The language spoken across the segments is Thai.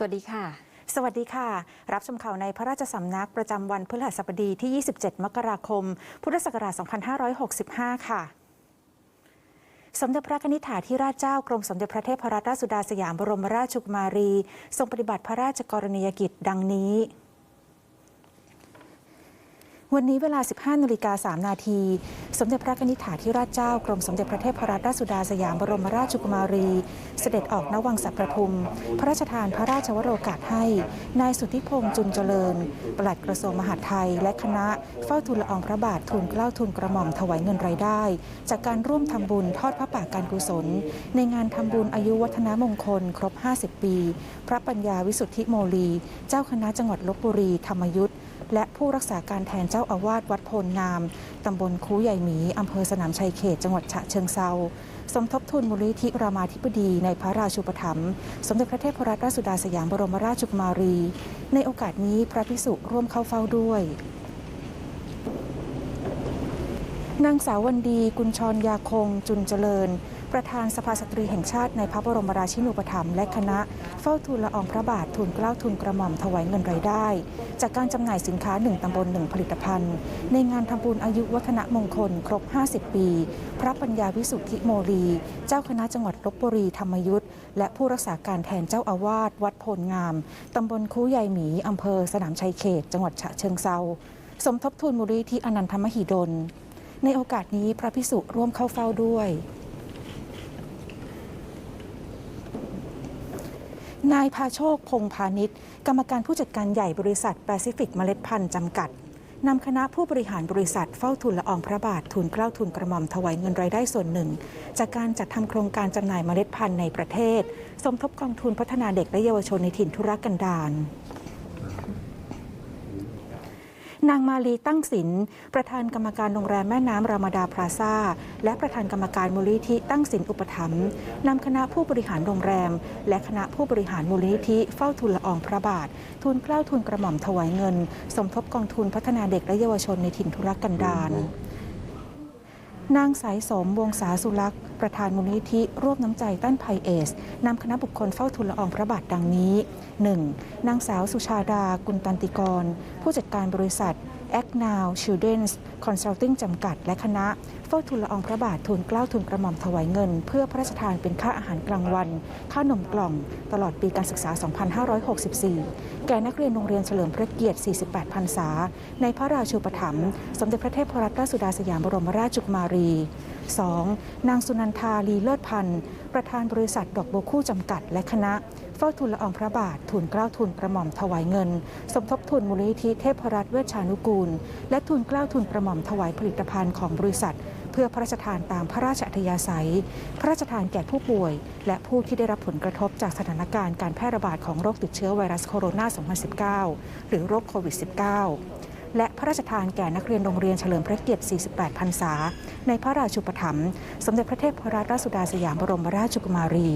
สวัสดีค่ะ สวัสดีค่ะ รับชมข่าวในพระราชสำนักประจำวันพฤหัสบดีที่ 27 มกราคม พุทธศักราช 2565 ค่ะสมเด็จพระนิธิถาธิราชเจ้ากรมสมเด็จพระเทพรัตนราชสุดาสยามบรมราชกุมารี ทรงปฏิบัติพระราชกรณียกิจดังนี้ วันนี้เวลา 15นาฬิกา3นาที สมเด็จพระนิธิถาธิราชเจ้ากรมสมเด็จพระเทพรัตนราชสุดาสยามบรมราชกุมารี เสด็จออกณวังสัพประทุม พระราชทานพระราชวโรกาสให้ นายสุทธิพงษ์จุนเจริญ ปลัดกระทรวงมหาดไทย และคณะเฝ้าทูลละอองพระบาททูลเกล้าทูลกระหม่อมถวายเงินรายได้ จากการร่วมทำบุญทอดพระป่าการกุศล ในงานทำบุญอายุวัฒนมงคล ครบ 50 ปี พระปัญญาวิสุทธิโมลี เจ้าคณะจังหวัดลบบุรีธรรมยุทธ และผู้รักษาการแทนเจ้าอาวาสวัดโพลงาม ตำบลคูใหญ่หมี อำเภอสนามชัยเขต จังหวัดฉะเชิงเซาสมทบทุนมูลนิธิรามาธิบดีในพระราชูปถัมภ์สมเด็จพระเทพรัตนราชสุดาสยามบรมราชกุมารี ในโอกาสนี้พระภิกษุร่วมเข้าเฝ้าด้วยนางสาววันดี กุญชรยาคง จุนเจริญ ประธานสภาสตรีแห่งชาติในพระบรมราชินูปถัมภ์และคณะ เฝ้าทูลละอองพระบาททูลเกล้าทูลกระหม่อมถวายเงินรายได้ จากการจำหน่ายสินค้าหนึ่งตำบลหนึ่งผลิตภัณฑ์ ในงานทำบุญอายุวัฒนมงคล ครบ 50 ปี พระปัญญาวิสุทธิโมลี เจ้าคณะจังหวัดลบบุรีธรรมยุทธและผู้รักษาการแทนเจ้าอาวาสวัดโพลงามตำบลคูใหญ่หมีอำเภอ สนามชัยเขต จังหวัดฉะเชิงเซาสมทบทุนมูลนิธิอนันทมหิดล ในโอกาสนี้พระพิสุร่วมเข้าเฝ้าด้วย นายพาโชคพงพาณิชย์ กรรมการผู้จัดการใหญ่บริษัทแปซิฟิกเมล็ดพันธุ์จำกัดนำคณะผู้บริหารบริษัทเฝ้าทุนละอองพระบาททุนเกล้าทุนกระหม่อมถวายเงินรายได้ส่วนหนึ่ง จากการจัดทำโครงการจำหน่ายเมล็ดพันธุ์ในประเทศ สมทบกองทุนพัฒนาเด็กและเยาวชนในถิ่นทุรกันดาร นางมาลีตั้งศิลป์ประธานกรรมการโรงแรมแม่น้ำรามาดาพลาซาและประธานกรรมการมูลนิธิตั้งศิลป์อุปถัมภ์นำคณะผู้บริหารโรงแรม และคณะผู้บริหารมูลนิธิเฝ้าทุนละอองพระบาท ทุนเกล้าทุนกระหม่อมถวายเงิน สมทบกองทุนพัฒนาเด็กและเยาวชนในถิ่นทุรกันดาร นางสายสมวงศาสุลักษ์ประธานมูลนิธิร่วมน้ำใจต้านภัยเอสนำคณะบุคคลเฝ้าทุนละอองพระบาทดังนี้ 1. นางสาวสุชาดากุลตันติกร ผู้จัดการบริษัท Act Now Children's Consulting จำกัดและคณะ เฝ้าทุนละอองพระบาททุนเกล้าทุนกระหม่อมถวายเงิน เพื่อพระราชทานเป็นค่าอาหารกลางวัน ค่านมกล่อง ตลอดปีการศึกษา 2564 แก่นักเรียนโรงเรียนเฉลิมพระเกียรติ 48 พรรษา ในพระราชูปถัมภ์สมเด็จพระเทพรัตนราชสุดาสยามบรมราชกุมารี 2. นางสุนันทาลีเลิศพันธ์ประธานบริษัทดอกโบวคู่จำกัดและคณะเฝ้าทุนละอองพระบาททุนเกล้าทุนกระหม่อมถวายเงิน สมทบทุนมูลนิธิเทพรัตน์เวชชานุกูล และทุนเกล้าทุนกระหม่อมถวายผลิตภัณฑ์ของบริษัท พื่อพระราชทานตามพระราชอัธยาศัย พระราชทานแก่ผู้ป่วย และผู้ที่ได้รับผลกระทบจากสถานการณ์การแพร่ระบาดของโรคติดเชื้อไวรัสโคโรนา 2019 หรือโรคโควิด -19 และพระราชทานแก่นักเรียนโรงเรียนเฉลิมพระเกียรติ 48 พรรษา ในพระราชูปถัมภ์สมเด็จพระเทพรัตนราชสุดาสยามบรมราชกุมารี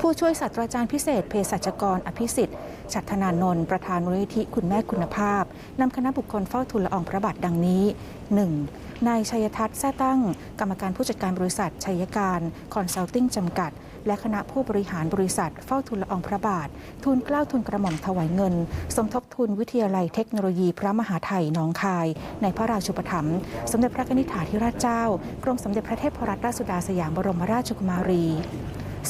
ผู้ช่วยศาสตราจารย์พิเศษเภสัชกร อภิสิทธิ์ฉัตรธนานนท์ประธานมูลนิธิคุณแม่คุณภาพ นำคณะบุคคลเฝ้าทุนละอองพระบาทดังนี้ 1. นายชัยทัศน์แท้ตั้ง กรรมการผู้จัดการบริษัทชัยการคอนซัลติ้งจำกัด และคณะผู้บริหารบริษัทเฝ้าทุนละอองพระบาท ทุนเกล้าทุนกระหม่อมถวายเงิน สมทบทุนวิทยาลัยเทคโนโลยีพระมหาไทยหนองคาย ในพระราชูปถัมภ์สมเด็จพระนิธิถาธิราชเจ้ากรมสมเด็จพระเทพรัตนราชสุดาสยามบรมราชกุมารี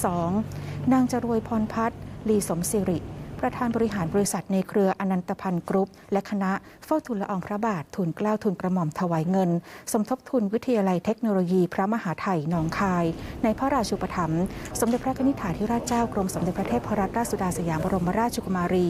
2. นางจรวยพรพัฒน์ลีสมสิริ ประธานบริหารบริษัทในเครืออนันตพันธ์กรุ๊ป และคณะเฝ้าทุนละอองพระบาททุนเกล้าทุนกระหม่อมถวายเงิน สมทบทุนวิทยาลัยเทคโนโลยีพระมหาไทยหนองคาย ในพระราชูปถัมภ์สมเด็จพระนิธิถาธิราชเจ้ากรมสมเด็จพระเทพรัตนราชสุดาสยามบรมราชกุมารี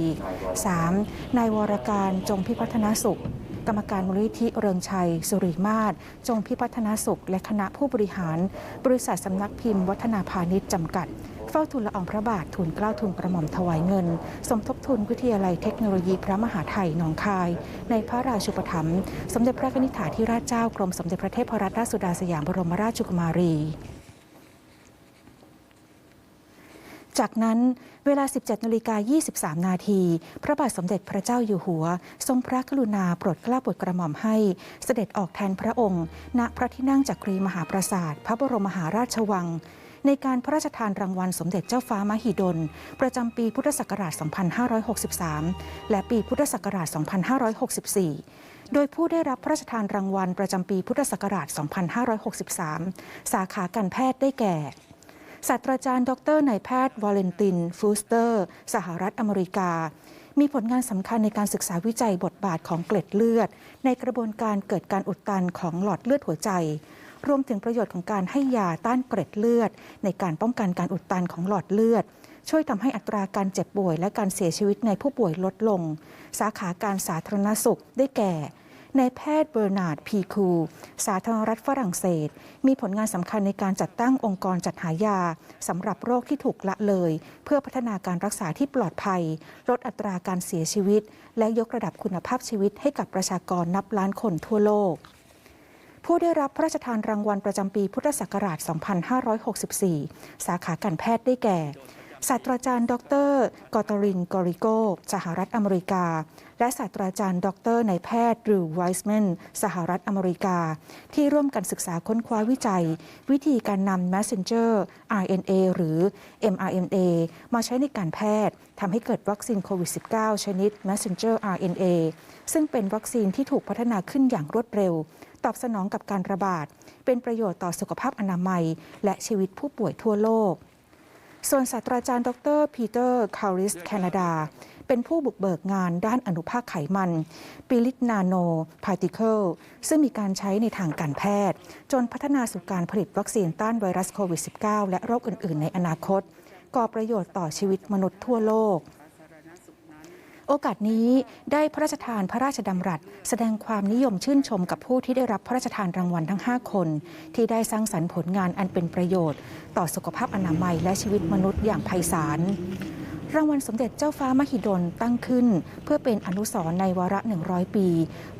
3. นายวรการจงพิพัฒนาสุข กรรมการมูลนิธิเริงชัย สุริมาศจงพิพัฒนาสุข และคณะผู้บริหาร บริษัทสำนักพิมพ์ วัฒนาพาณิชย์จำกัด เฝ้าทุนละอองพระบาททุนเกล้าทุนกระหม่อมถวายเงิน สมทบทุนวิทยาลัยเทคโนโลยีพระมหาไทยหนองคาย ในพระราชูปถัมภ์สมเด็จพระนิธิถาธิราชเจ้ากรมสมเด็จพระเทพรัตนราชสุดาสยามบรมราชกุมารีจากนั้นเวลา 17นาฬิกา23 นาที พระบาทสมเด็จพระเจ้าอยู่หัว ทรงพระกรุณาโปรดเกล้าโปรดกระหม่อมให้ เสด็จออกแทนพระองค์ ณพระที่นั่งจักรีมหาปราสาท พระบรมมหาราชวัง ในการพระราชทานรางวัลสมเด็จเจ้าฟ้ามหิดล ประจำปีพุทธศักราช 2563 และปีพุทธศักราช 2564 โดยผู้ได้รับพระราชทานรางวัลประจำปีพุทธศักราช 2563 สาขาการแพทย์ได้แก่ศาสตราจารย์ ดรนายแพทย์ วาเลนติน ฟูสเตอร์ สหรัฐอเมริกา มีผลงานสำคัญในการศึกษาวิจัยบทบาทของเกล็ดเลือด ในกระบวนการเกิดการอุดตันของหลอดเลือดหัวใจ รวมถึงประโยชน์ของการให้ยาต้านเกล็ดเลือด ในการป้องกันการอุดตันของหลอดเลือด ช่วยทำให้อัตราการเจ็บป่วย และการเสียชีวิตในผู้ป่วยลดลง สาขาการสาธารณสุขได้แก่นายแพทย์เบอร์นาร์ด พีคู สาธารณรัฐฝรั่งเศส มีผลงานสำคัญในการจัดตั้งองค์กรจัดหายาสำหรับโรคที่ถูกละเลย เพื่อพัฒนาการรักษาที่ปลอดภัย ลดอัตราการเสียชีวิต และยกระดับคุณภาพชีวิตให้กับประชากรนับล้านคนทั่วโลก ผู้ได้รับพระราชทานรางวัลประจำปีพุทธศักราช 2564 สาขาการแพทย์ได้แก่ ศาสตราจารย์ ดรกอตรินกอริโก สหรัฐอเมริกา และศาสตราจารย์ ดรนายแพทย์ดรูไวส์แมน สหรัฐอเมริกา ที่ร่วมกันศึกษาค้นคว้าวิจัย วิธีการนำ messenger RNA หรือ mRNA มาใช้ในการแพทย์ทำให้เกิดวัคซีนโควิด -19 ชนิด messenger RNA ซึ่งเป็นวัคซีนที่ถูกพัฒนาขึ้นอย่างรวดเร็ว ตอบสนองกับการระบาด เป็นประโยชน์ต่อสุขภาพอนามัย และชีวิตผู้ป่วยทั่วโลก ส่วนศาสตราจารย์ดรพีเตอร์คาริสแคนาดา เป็นผู้บุกเบิกงานด้านอนุภาคไขมันปิลิตนาโนพาร์ติเคิลซึ่งมีการใช้ในทางการแพทย์ จนพัฒนาสู่การผลิตวัคซีนต้านไวรัสโควิด -19 และโรคอื่น ๆ ในอนาคต ก่อประโยชน์ต่อชีวิตมนุษย์ทั่วโลก โอกาสนี้ได้พระราชทานพระราชดำรัส แสดงความนิยมชื่นชมกับผู้ที่ได้รับพระราชทานรางวัลทั้ง 5 คน ที่ได้สร้างสรรค์ผลงานอันเป็นประโยชน์ ต่อสุขภาพอนามัยและชีวิตมนุษย์อย่างไพศาลรางวัลสมเด็จเจ้าฟ้ามหิดลตั้งขึ้น เพื่อเป็นอนุสรณ์ในวาระ 100 ปี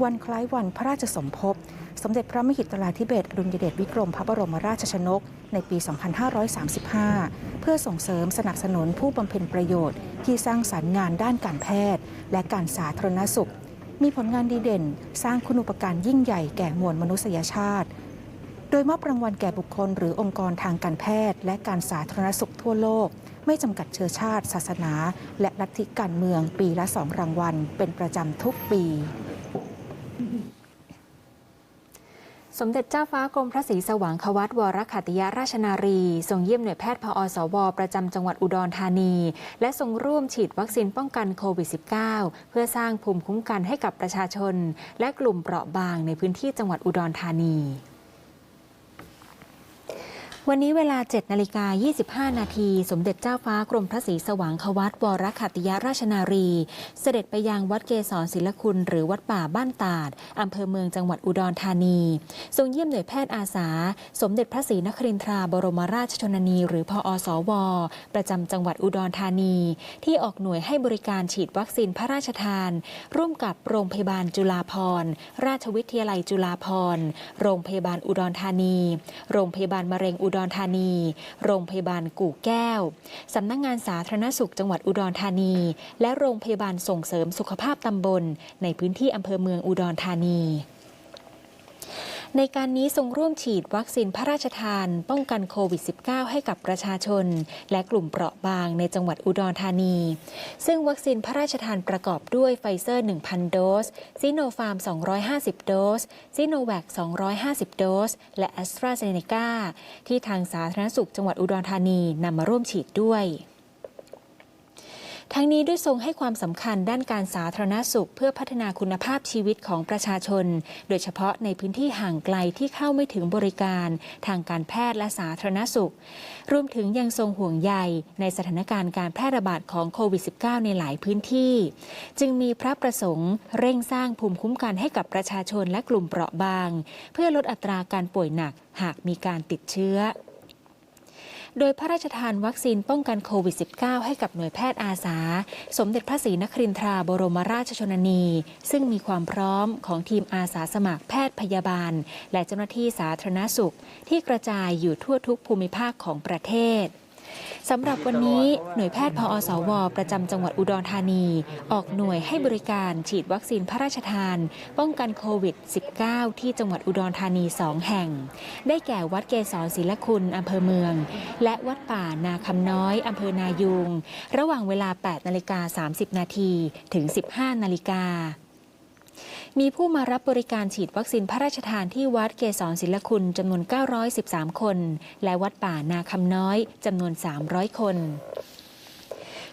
วันคล้ายวันพระราชสมภพ สมเด็จพระมหิดลาธิเบศรอดุลยเดชวิกรมพระบรมราชชนก ในปี 2535 เพื่อส่งเสริมสนับสนุนผู้บำเพ็ญประโยชน์ ที่สร้างสรรค์งานด้านการแพทย์ และการสาธารณสุข มีผลงานดีเด่น สร้างคุณูปการยิ่งใหญ่แก่มวลมนุษยชาติ โดยมอบรางวัลแก่บุคคล หรือองค์กรทางการแพทย์ และการสาธารณสุขทั่วโลก ไม่จำกัดเชื้อชาติ ศาสนา และลัทธิการเมืองปีละสองรางวัล เป็นประจำทุกปี สมเด็จเจ้าฟ้ากรมพระศรีสว่างควัตวรขัตติยราชนารี ทรงเยี่ยมหน่วยแพทย์พอสว ประจำจังหวัดอุดรธานี และทรงร่วมฉีดวัคซีนป้องกันโควิด -19 เพื่อสร้างภูมิคุ้มกันให้กับประชาชน และกลุ่มเปราะบางในพื้นที่จังหวัดอุดรธานี วันนี้เวลา 7 นาฬิกา 25 นาที สมเด็จเจ้าฟ้ากรมพระศรีสว่างควัตวรขัตติยราชนารี เสด็จไปยังวัดเกศรศิลคุณ หรือวัดป่าบ้านตาด อำเภอเมืองจังหวัดอุดรธานี ทรงเยี่ยมหน่วยแพทย์อาสา สมเด็จพระศรีนครินทราบรมราชชนนี หรือพอสว ประจำจังหวัดอุดรธานี ที่ออกหน่วยให้บริการฉีดวัคซีนพระราชทาน ร่วมกับโรงพยาบาลจุฬาภรราชวิทยาลัยจุฬาภรโรงพยาบาลอุดรธานี โรงพยาบาลมะเร็งอุดรธานี โรงพยาบาลกู่แก้ว สำนักงงานสาธารณสุขจังหวัดอุดรธานี และโรงพยาบาลส่งเสริมสุขภาพตำบล ในพื้นที่อำเภอเมืองอุดรธานี ในการนี้ทรงร่วมฉีดวัคซีนพระราชทาน ป้องกันโควิด -19 ให้กับประชาชน และกลุ่มเปราะบางในจังหวัดอุดรธานี ซึ่งวัคซีนพระราชทานประกอบด้วยไฟเซอร์ 1,000 โดส ซิโนฟาร์ม 250 โดส ซิโนแวค 250 โดส และแอสตราเซเนกาที่ทางสาธารณสุขจังหวัดอุดรธานีนำมาร่วมฉีดด้วย ทั้งนี้ด้วยทรงให้ความสำคัญด้านการสาธารณสุข เพื่อพัฒนาคุณภาพชีวิตของประชาชน โดยเฉพาะในพื้นที่ห่างไกลที่เข้าไม่ถึงบริการ ทางการแพทย์และสาธารณสุข รวมถึงยังทรงห่วงใยในสถานการณ์การแพร่ระบาดของโควิด -19 ในหลายพื้นที่ จึงมีพระประสงค์เร่งสร้างภูมิคุ้มกันให้กับประชาชนและกลุ่มเปราะบาง เพื่อลดอัตราการป่วยหนักหากมีการติดเชื้อ โดยพระราชทานวัคซีนป้องกันโควิด -19 ให้กับหน่วยแพทย์อาสา สมเด็จพระศรีนครินทราบรมราชชนนี ซึ่งมีความพร้อมของทีมอาสาสมัครแพทย์พยาบาล และเจ้าหน้าที่สาธารณสุข ที่กระจายอยู่ทั่วทุกภูมิภาคของประเทศ สำหรับวันนี้หน่วยแพทย์พอสว ประจำจังหวัดอุดรธานี ออกหน่วยให้บริการฉีดวัคซีนพระราชทาน ป้องกันโควิด -19 ที่จังหวัดอุดรธานี 2 แห่ง ได้แก่วัดเกษรศิลคุณอำเภอเมือง และวัดป่านาคำน้อยอำเภอนายุง ระหว่างเวลา 8 นาฬิกา 30 นาทีถึง 15 นาฬิกา มีผู้มารับบริการฉีดวัคซีนพระราชทานที่วัดเกษรศิลคุณจำนวน 913 คน และวัดป่านาคำน้อยจำนวน 300 คน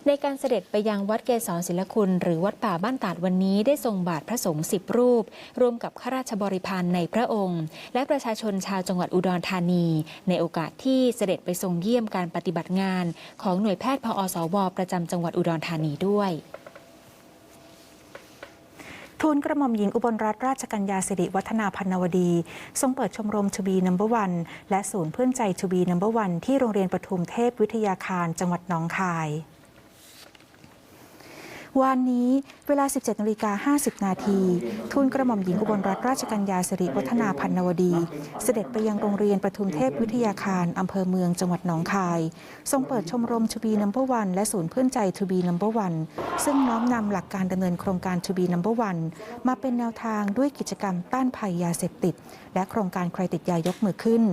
ในการเสด็จไปยังวัดเกษรศิลคุณหรือวัดป่าบ้านตาดวันนี้ได้ทรงบาทพระสงฆ์สิบรูป ร่วมกับข้าราชบริพารในพระองค์ และประชาชนชาวจังหวัดอุดรธานี ในโอกาสที่เสด็จไปทรงเยี่ยมการปฏิบัติงาน ของหน่วยแพทย์พอสวประจำจังหวัดอุดรธานีด้วย ทูลกระหม่อมหญิงอุบลรัตนราชกัญญาสิริวัฒนาพันนวดี ทรงเปิดชมรมชูบีนัมเบอร์วันและศูนย์เพื่อนใจชูบีนัมเบอร์วันที่โรงเรียนปทุมเทพวิทยาคารจังหวัดหนองคาย วันนี้เวลา 17นาฬิกา50 นาทีทูลกระหม่อมหญิงอุบลรัตนราชกัญญาสิริวัฒนาพันนวดี เสด็จไปยังโรงเรียนประทุมเทพวิทยาคารอำเภอเมืองจังหวัดหนองคาย ทรงเปิดชมรมชูบีนัมเบอร์วันและศูนย์เพื่อนใจทูบีนัมเบอร์วันซึ่งน้อมนำหลักการดำเนินโครงการทูบีนัมเบอร์วันมาเป็นแนวทางด้วยกิจกรรมต้านภัยยาเสพติด และโครงการใครติดยายกมือขึ้น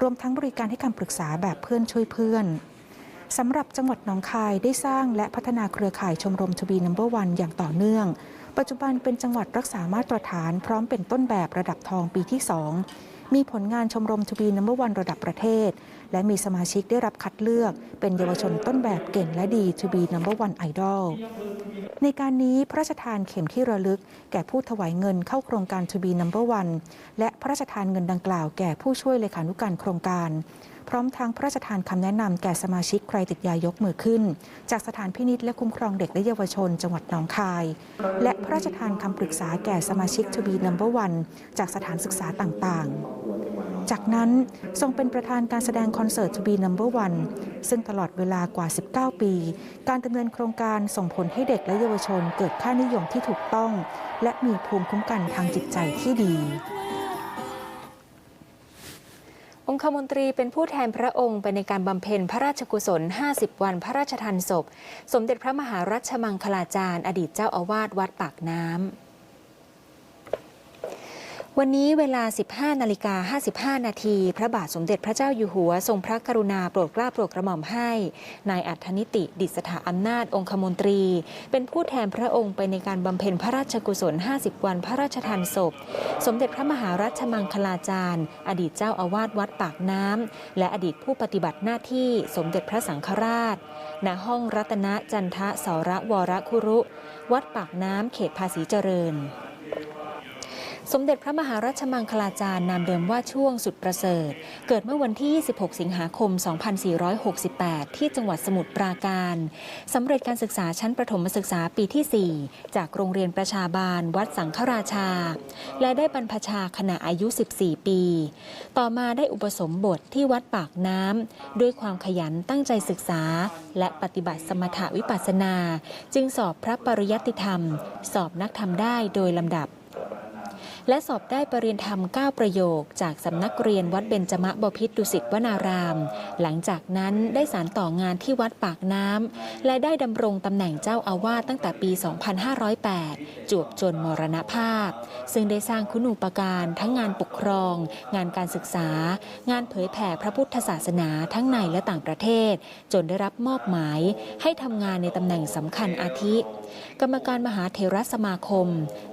รวมทั้งบริการให้คำปรึกษาแบบเพื่อนช่วยเพื่อน สำหรับจังหวัดหนองคายได้สร้างและพัฒนาเครือข่ายชมรมทวีนัมเบอร์วันอย่างต่อเนื่อง ปัจจุบันเป็นจังหวัดรักษามาตรฐานพร้อมเป็นต้นแบบระดับทองปีที่ 2 มีผลงานชมรมทวีนัมเบอร์วันระดับประเทศ และมีสมาชิกได้รับคัดเลือกเป็นเยาวชนต้นแบบเก่งและดีทบีนัมเบอร์วันไอดอลในการนี้พระราชทานเข็มที่ระลึก แก่ผู้ถวายเงินเข้าโครงการ To be Number One และพระราชทานเงินดังกล่าวแก่ผู้ช่วยเลขานุการโครงการ พร้อมทั้งพระราชทานคำแนะนำแก่สมาชิกใครติดยายกมือขึ้น จากสถานพินิจและคุ้มครองเด็กและเยาวชน จังหวัดหนองคาย และพระราชทานคำปรึกษาแก่สมาชิก To be Number One จากสถานศึกษาต่างๆ จากนั้นทรงเป็นประธานการแสดงคอนเสิร์ต To be Number One ซึ่งตลอดเวลากว่า 19 ปี การดำเนินโครงการส่งผลให้เด็กและเยาวชนเกิดค่านิยมที่ถูกต้อง และมีภูมิคุ้มกันทางจิตใจที่ดีองคมนตรีเป็นผู้แทนพระองค์ไปในการบำเพ็ญพระราชกุศล 50 วันพระราชทานศพ สมเด็จพระมหารัชมังคลาจารย์ อดีตเจ้าอาวาสวัดปากน้ำ วันนี้เวลา 15 นาฬิกา 55 นาที พระบาทสมเด็จพระเจ้าอยู่หัว ทรงพระกรุณาโปรดเกล้าโปรดกระหม่อมให้ นายอัธนิติ ดิษฐาอำนาจองคมนตรี เป็นผู้แทนพระองค์ไปในการบำเพ็ญพระราชกุศล 50 วันพระราชทานศพ สมเด็จพระมหารัชมังคลาจารย์ อดีตเจ้าอาวาสวัดปากน้ำ และอดีตผู้ปฏิบัติหน้าที่สมเด็จพระสังฆราช ณ ห้องรัตนจันทะสรวรคุรุ วัดปากน้ำเขตภาษีเจริญ สมเด็จพระมหารัชมังคลาจารย์นามเดิมว่าช่วงสุดประเสริฐ เกิดเมื่อวันที่ 26 สิงหาคม 2468 ที่จังหวัดสมุทรปราการ สำเร็จการศึกษาชั้นประถมศึกษาปีที่ 4 จากโรงเรียนประชาบาล วัดสังฆราชา และได้บรรพชาขณะอายุ 14 ปี ต่อมาได้อุปสมบทที่วัดปากน้ำด้วยความขยันตั้งใจศึกษา และปฏิบัติสมถะวิปัสสนา จึงสอบพระปริยัติธรรม สอบนักธรรมได้โดยลำดับ และสอบได้ปรริญญาธรรม 9 ประโยค จากสำนักเรียนวัดเบญจมบพิตรดุสิตวนาราม หลังจากนั้นได้สารต่องานที่วัดปากน้ำและได้ดำรงตำแหน่งเจ้าอาวาสตั้งแต่ปี 2508 จวบจนมรณภาพ ซึ่งได้สร้างคุณูปการทั้งงานปกครอง งานการศึกษา งานเผยแผ่พระพุทธศาสนาทั้งในและต่างประเทศ จนได้รับมอบหมายให้ทำงานในตำแหน่งสำคัญอาทิ กรรมการมหาเทรสมาคม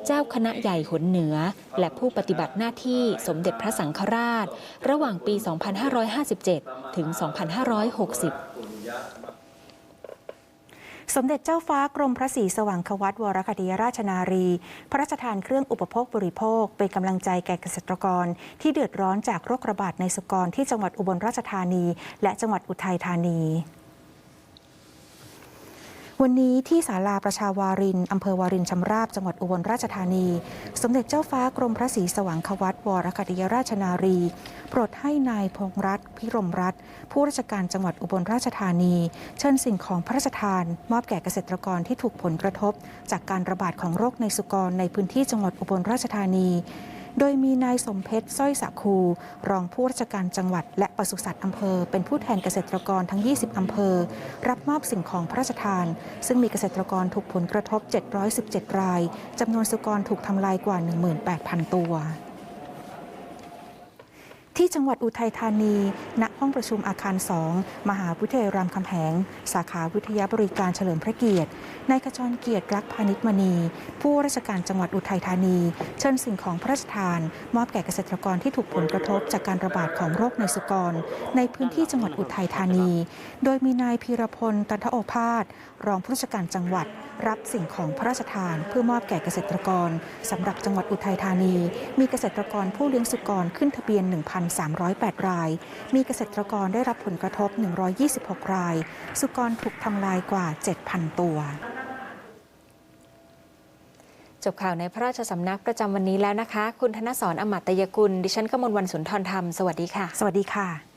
เจ้าคณะใหญ่หนเหนือและผู้ปฏิบัติหน้าที่สมเด็จพระสังฆราช ระหว่างปี 2557 ถึง 2560สมเด็จเจ้าฟ้ากรมพระศรีสว่างควัตวรคติยราชนารี พระราชทานเครื่องอุปโภคบริโภค เป็นกำลังใจแก่เกษตรกร ที่เดือดร้อนจากโรคระบาดในสุกรที่จังหวัดอุบลราชธานี และจังหวัดอุทัยธานี วันนี้ที่ศาลาประชาวารินอำเภอวารินชำราบจังหวัดอุบลราชธานี สมเด็จเจ้าฟ้ากรมพระศรีสว่างควัตวรคติยราชนารี โปรดให้นายพงรัตพิรมรัตผู้ราชการจังหวัดอุบลราชธานี เชิญสิ่งของพระราชทาน มอบแก่เกษตรกรที่ถูกผลกระทบ จากการระบาดของโรคในสุกรในพื้นที่จังหวัดอุบลราชธานี โดยมีนายสมเพชรสร้อยสักคู รองผู้ราชการจังหวัด และปศุสัตว์อำเภอ เป็นผู้แทนเกษตรกรทั้ง 20 อำเภอ รับมอบสิ่งของพระราชทาน ซึ่งมีเกษตรกรถูกผลกระทบ 717 รายจำนวนสุกรถูกทำลายกว่า 18,000 ตัว ที่จังหวัดอุทัยธานี ณ ห้องประชุมอาคาร 2 มหาวิทยาลัยรามคำแหง สาขาวิทยาบริการเฉลิมพระเกียรติ นายขจรเกียรติรักพาณิชมณี ผู้ราชการจังหวัดอุทัยธานี เชิญสิ่งของพระราชทาน มอบแก่เกษตรกรที่ถูกผลกระทบจากการระบาดของโรคในสุกร ในพื้นที่จังหวัดอุทัยธานี โดยมีนายพีรพล ตันทโอภาส รองผู้ราชการจังหวัด รับสิ่งของพระราชทาน เพื่อมอบแก่เกษตรกรสำหรับจังหวัดอุทัยธานี มีเกษตรกรผู้เลี้ยงสุกรขึ้นทะเบียน1,308 ราย มีเกษตรกรได้รับผลกระทบ 126 ราย สุกรถูกทำลายกว่า 7,000 ตัวจบข่าวในพระราชสำนักประจำวันนี้แล้วนะคะ คุณธนสรอมตยกุล ดิฉันกมลวันสุนทรธรรม สวัสดีค่ะ สวัสดีค่ะ